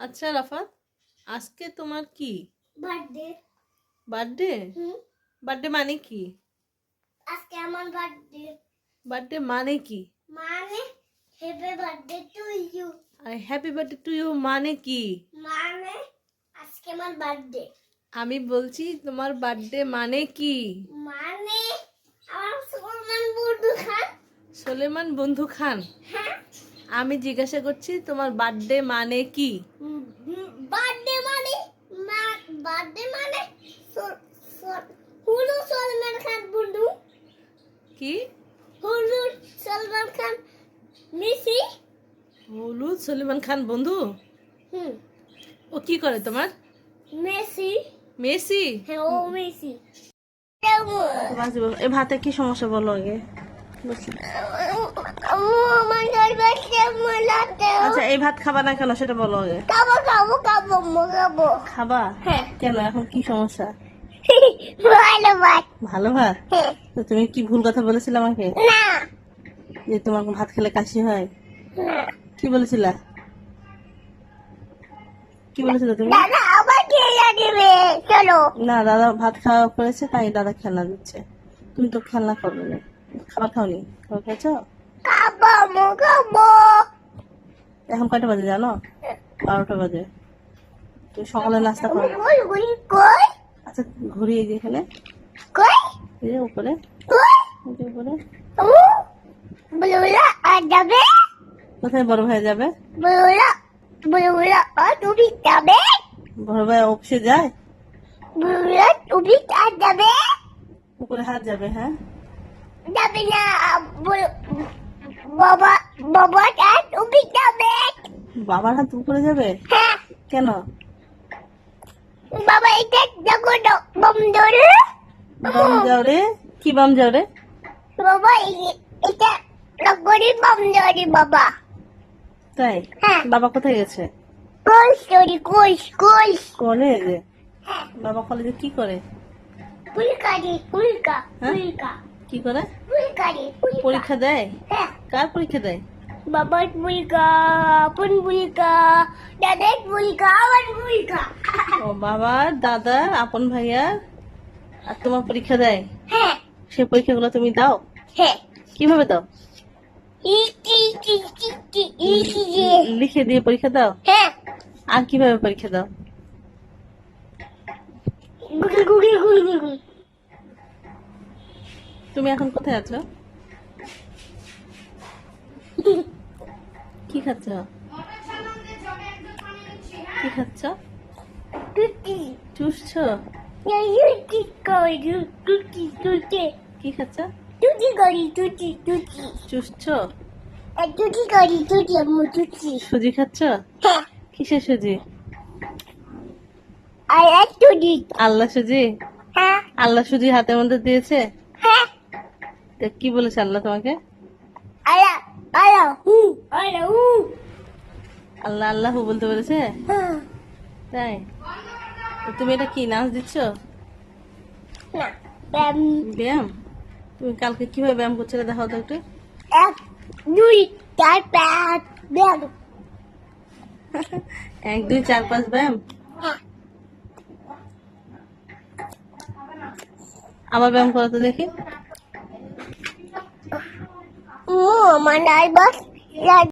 আচ্ছা রাফাত আজকে তোমার কি? বার্থডে বার্থডে বার্থডে মানে কি? আজকে আমার বার্থডে বার্থডে মানে কি? মানে হ্যাপি বার্থডে টু ইউ আর হ্যাপি বার্থডে টু ইউ মানে কি? মানে আজকে আমার বার্থডে আমি বলছি তোমার বার্থডে মানে কি? মানে আমার সুলমান বুডু খান। সোলেমান বন্ধু খান। হ্যাঁ। আমি জিজ্ঞাসা করছি তোমার বার্থডে মানে কি? বার্থডে মানে বার্থডে মানে হুলু সলমান খান বন্ধু। কি? হুলু সলমান খান মিসি। হলুদ সলিমান খান বন্ধু? হুম। ও কি করে তোমার? মেসি। মেসি? হ্যাঁ ও মেসি। এ ভাতে কি সমস্যা বলো আগে? বসি। আচ্ছা এই ভাত খাবা না কেন? সেটা বলো আগে। খাব খাব খাব মোগাবো। খাবা? হ্যাঁ। কেন? এখন কি সমস্যা? ভালো ভাত। ভালো ভাত? হ্যাঁ। তো তুমি কি ভুল কথা বলেছিলে আমাকে? না। যে তোমার ভাত খেলে কাশি হয়? কি বলেছিলা? কি বলেছিলে তুমি? দাদা আবার খেলা দেবে। চলো। না দাদা ভাত খাওয়া করেছে তাই দাদা খেলনা দিচ্ছে। তুমি তো খেলনা করবে না খাবার খাওনি? খাবার খেয়েছো? এখন কয়টা বাজে জানো? বারোটা বাজে। তুমি সকালে নাস্তা করো। আচ্ছা ঘুরি এই যে এখানে উপরে। উপরে যাবে? বড় ভাই অফিসে যায়? উপরে হাত যাবে হ্যাঁ? যাবে বাবা বাবা আর তুমি যাবে। বাবার হাত উপরে যাবে? হ্যাঁ। কেন? বাবা এটা দেখো তো বম ধরে বাম যাও কি বাম বাবা এটা বম ধরে বাবা। তাই? হ্যাঁ। বাবা কোথায় গেছে? কোষ কোষ কলেজে হ্যাঁ বাবা কলেজে কি করে? রে ফুলকা হ্যাঁ? কি করে? পরীক্ষা দেয়? হ্যাঁ। কার পরীক্ষা দেয়? বাবার ফুলকা আপন ফুলকা দাদার ফুলকা আমার ফুলকা ও বাবা দাদা আপন ভাইয়া আর তোমার পরীক্ষা দেয়? হ্যাঁ। সে পরীক্ষাগুলো তুমি দাও। হ্যাঁ। কীভাবে দাও? লিখে দিয়ে পরীক্ষা দাও? হ্যাঁ। আর কীভাবে পরীক্ষা দাও? তুমি এখন কোথায় আছো? কি খাচ্ছ? কি খাচ্ছ? চুষছ? টুটি করি টুটি টুটি কি খাচ্ছ? টুটি করি টুটি টুটি চুষছ? টুটি করি টুটি আম্মু টুটি সুজি খাচ্ছ? হ্যাঁ। কিসের সুজি? আর এক টুটি আল্লাহ সুজি? হ্যাঁ। আল্লাহ সুজি হাতের মধ্যে দিয়েছে? হ্যাঁ। কি বলেছে আল্লাহ তোমাকে? আলা আলা হু আলা হু আল্লাহ আল্লাহ বলতে বলেছে? হ্যাঁ তাই? তুমি এটা কি নাচ দিচ্ছ? না ব্যায়াম। তুমি কালকে কীভাবে ব্যায়াম করছিলে দেখাও তো একটু। এক দুই চার পাঁচ ব্যাম এক দুই চার পাঁচ ব্যায়াম? হ্যাঁ আবার ব্যায়াম করো তো দেখি ও আমার বাস